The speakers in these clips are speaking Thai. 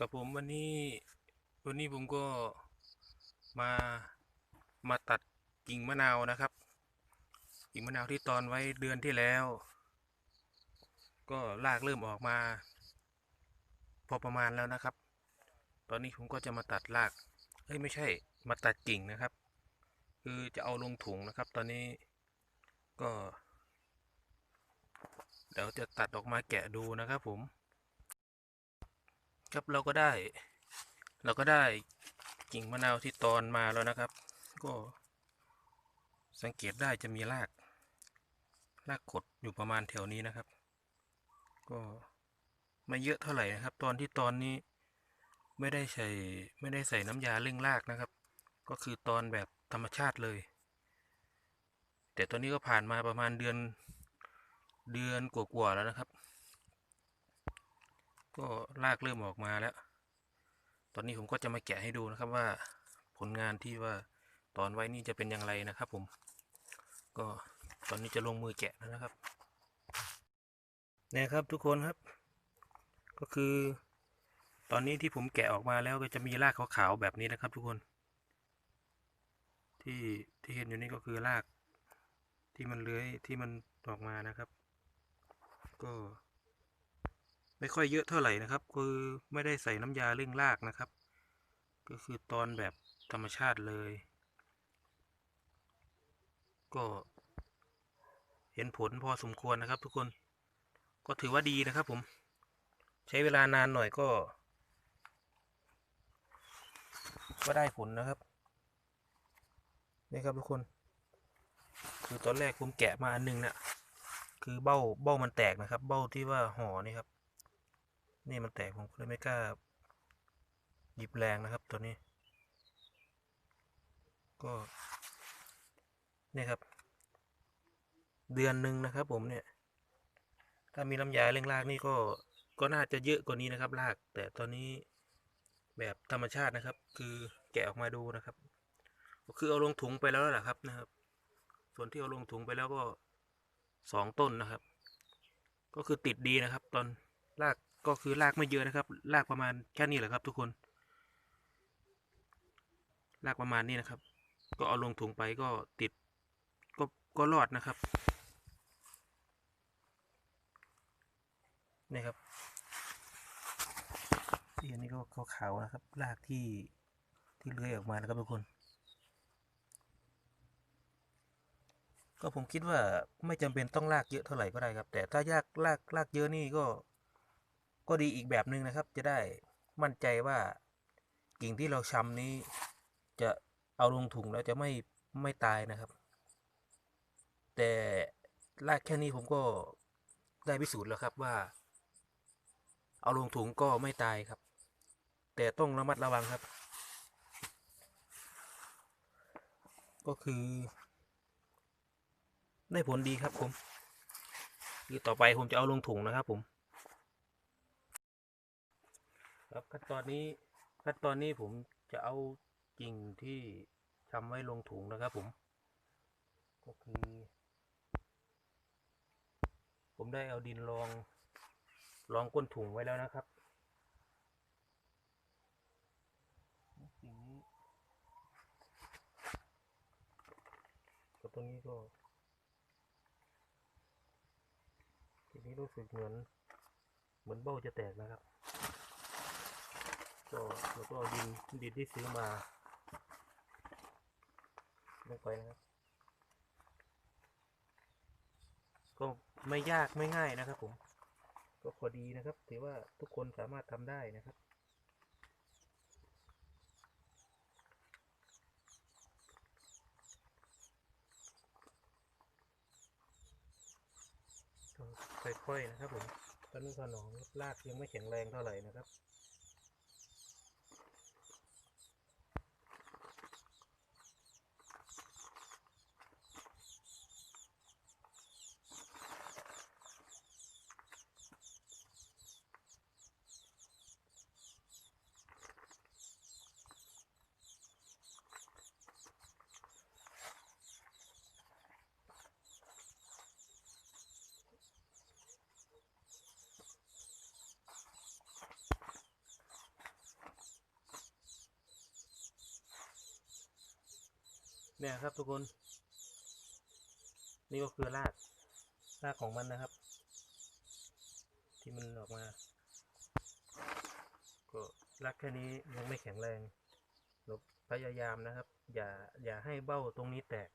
กับผมวันนี้วันนี้ผมก็มามาตัดกิ่งมะนาวนะครับ กิ่งมะนาวที่ตอนไว้เดือนที่แล้ว ก็รากเริ่มออกมา พอประมาณแล้วนะครับ ตอนนี้ผมก็จะมาตัดรากเอ้ยไม่ใช่มาตัดกิ่งนะครับ คือจะเอาลงถุงนะครับ ตอนนี้ก็ เดี๋ยวจะตัดออกมาแกะดูนะครับผม ครับเราก็ได้ เราก็ได้กิ่งมะนาวที่ตอนมาแล้วนะครับ ก็สังเกตได้จะมีราก รากขดอยู่ประมาณแถวนี้นะครับ ก็ไม่เยอะเท่าไหร่นะครับ ตอนที่ตอนนี้ไม่ได้ใส่ไม่ได้ใส่น้ำยาเร่งรากนะครับ ก็คือตอนแบบธรรมชาติเลย แต่ตอนนี้ก็ผ่านมาประมาณเดือนเดือนกว่าๆแล้วนะครับ ก็รากเริ่มออกมาแล้ว ตอนนี้ผมก็จะมาแกะให้ดูนะครับว่าผลงานที่ว่าตอนไว้นี่จะเป็นอย่างไรนะครับผม ก็ตอนนี้จะลงมือแกะแล้วนะครับนี่ยครับทุกคนครับ ก็คือ ตอนนี้ที่ผมแกะออกมาแล้วก็จะมีรากขาวๆแบบนี้นะครับ ทุกคน ที่ที่เห็นอยู่นี่ก็คือรากที่มันเลื้อยที่มันออกมานะครับ ก็ ไม่ค่อยเยอะเท่าไหร่นะครับ คือไม่ได้ใส่น้ำยาเร่งรากนะครับ ก็คือตอนแบบธรรมชาติเลย ก็เห็นผลพอสมควรนะครับ ทุกคนก็ถือว่าดีนะครับ ผม ใช้เวลานานหน่อยก็ ก็ได้ผลนะครับนี่ครับทุกคน คือตอนแรกผมแกะมาอันนึงนี่ยคือเบ้าเบ้ามันแตกนะครับ เบ้าที่ว่าห่อนี่ครับ นี่มันแตกผมก็เลยไม่กล้า หยิบแรงนะครับตัวนี้ ก็เนี่ยครับ เดือนหนึ่งนะครับ ผมเนี่ย ถ้ามีน้ำยาเร่งรากนี่ก็ก็น่าจะเยอะกว่านี้นะครับราก แต่ตอนนี้แบบธรรมชาตินะครับ คือแกะออกมาดูนะครับก็คือเอาลงถุงไปแล้วแหละครับนะครับ ส่วนที่เอาลงถุงไปแล้วก็สองต้นนะครับ ก็คือติดดีนะครับ ตอนราก ก็คือรากไม่เยอะนะครับรากประมาณแค่นี้แหละครับ ทุกคนรากประมาณนี้นะครับ ก็เอาลงถุงไปก็ติดก็ก็รอดนะครับนี่ครับที่อันนี้ก็ขาวๆนะครับรากที่ที่เลื้อยออกมานะครับทุกคน ก็ผมคิดว่าไม่จำเป็นต้องลากเยอะเท่าไหร่ก็ได้ครับ แต่ถ้ายากลากลากเยอะนี่ก็ ก็ดีอีกแบบหนึ่งนะครับ จะได้มั่นใจว่ากิ่งที่เราชำนี้ จะเอาลงถุงแล้วจะไม่ไม่ตายนะครับ แต่ลากแค่นี้ผมก็ได้พิสูจน์แล้วครับว่า เอาลงถุงก็ไม่ตายครับ แต่ต้องระมัดระวังครับ ก็คือ ได้ผลดีครับผมคือต่อไปผมจะเอาลงถุงนะครับผม ครับขั้นตอนนี้ขั้นตอนนี้ผมจะเอากิ่งที่ทำไว้ลงถุงนะครับผม ก็คือ ผมได้เอาดินรองรองก้นถุงไว้แล้วนะครับสิ่งนี้ก็ตรงนี้ก็ทีนี้รู้สึกเหมือนเหมือนเบ้าจะแตกนะครับ ก็เราก็เอาดินดินที่ซื้อมาลงไปนะครับก็ไม่ยากไม่ง่ายนะครับ ผม ก็พอดีนะครับถือว่าทุกคนสามารถทำได้นะครับค่อยๆนะครับผมตอนนี้ขนองรากยังไม่แข็งแรงเท่าไหร่นะครับ เนี่ยครับทุกคน นี่ก็คือรากรากของมันนะครับ ที่มันออกมา ก็รากแค่นี้ยังไม่แข็งแรงเราพยายามนะครับ อย่าอย่าให้เบ้าตรงนี้แตก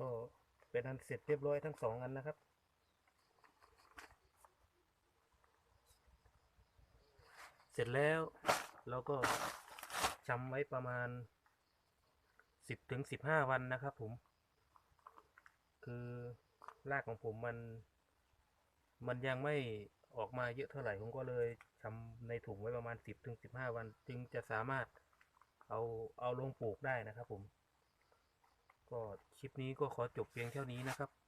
ก็เป็นอันเสร็จเรียบร้อยทั้งสองอันนะครับ เสร็จแล้วเราก็จำไว้ประมาณสิบถึงสิบห้าวันนะครับผม คือรากของผมมัน มันยังไม่ออกมาเยอะเท่าไหร่ผมก็เลยทำในถุงไว้ประมาณสิบถึงสิบห้าวัน จึงจะสามารถเอาเอาลงปลูกได้นะครับผม ก็คลิปนี้ก็ขอจบเพียงเท่านี้นะครับ